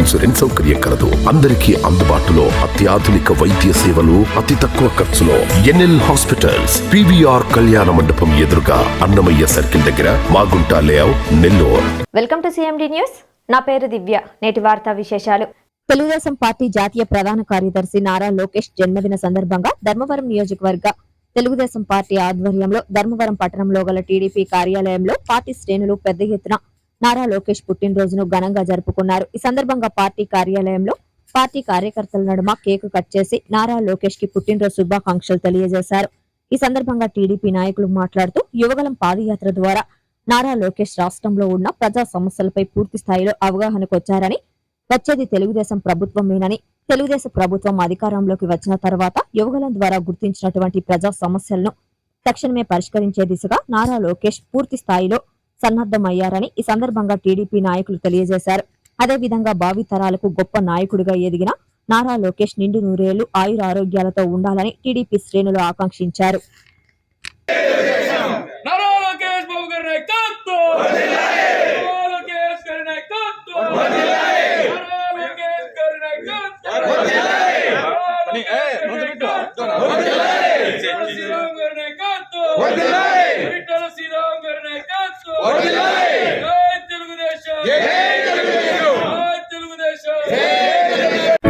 Insurance సౌకర్యం కలదు. అందరికీ అందుబాటులో అత్యాధునిక వైద్య సేవలు అతి తక్కువ ఖర్చులో ఎన్ఎల్ హాస్పిటల్స్ పివిఆర్ కళ్యాణ మండపం ఎదురుగా అన్నమయ్య సర్కిల్ దగ్గర Magunta layout Nellore. Welcome to CMD news. నా పేరు దివ్య. నేటి వార్తా విశేషాలు. తెలుగుదేశం పార్టీ జాతీయ ప్రధాన కార్యదర్శి నారా లోకేష్ జన్మదిన సందర్భంగా ధర్మవరం నియోజకవర్గ తెలుగుదేశం పార్టీ ఆధ్వర్యంలో ధర్మవరం పట్టణంలో గల టీడీపీ కార్యాలయంలో పార్టీ శ్రేణులు పెద్ద ఎత్తున నారా లోకేష్ పుట్టినరోజును ఘనంగా జరుపుకున్నారు. ఈ సందర్భంగా పార్టీ కార్యాలయంలో పార్టీ కార్యకర్తల నడుమ కేక్ కట్ చేసి నారా లోకేష్కి పుట్టినరోజు శుభాకాంక్షలు తెలియజేశారు. ఈ సందర్భంగా టీడీపీ నాయకులు మాట్లాడుతూ యువగలం పాదయాత్ర ద్వారా నారా లోకేష్ రాష్ట్రంలో ఉన్న ప్రజా సమస్యలపై పూర్తి స్థాయిలో అవగాహనకు వచ్చారని వచ్చేది తెలుగుదేశం ప్రభుత్వమేనని తెలుగుదేశం ప్రభుత్వం అధికారంలోకి వచ్చిన తర్వాత యువగలం ద్వారా గుర్తించినటువంటి ప్రజా సమస్యలను తక్షణమే పరిష్కరించే దిశగా నారా లోకేష్ పూర్తి స్థాయిలో సన్నద్ధమయ్యారని ఈ సందర్భంగా టీడీపీ నాయకులు తెలియజేశారు. అదేవిధంగా భావి తరాలకు గొప్ప నాయకుడిగా ఎదిగిన నారా లోకేష్ నిండు నూరేళ్ళు ఆయుర ఆరోగ్యాలతో ఉండాలని టీడీపీ శ్రేణులు ఆకాంక్షించారు. నారా లోకేష్ బాబు గారి నాయకత్వం నారా లోకేష్ గారి నాయకత్వం నారా లోకేష్ గారి నాయకత్వం పరిటాల శ్రీరామ్ గారి నాయకత్వం పరిటాల శ్రీరామ్ గారి నాయకత్వం జై తెలుగుదేశం జై తెలుగుదేశం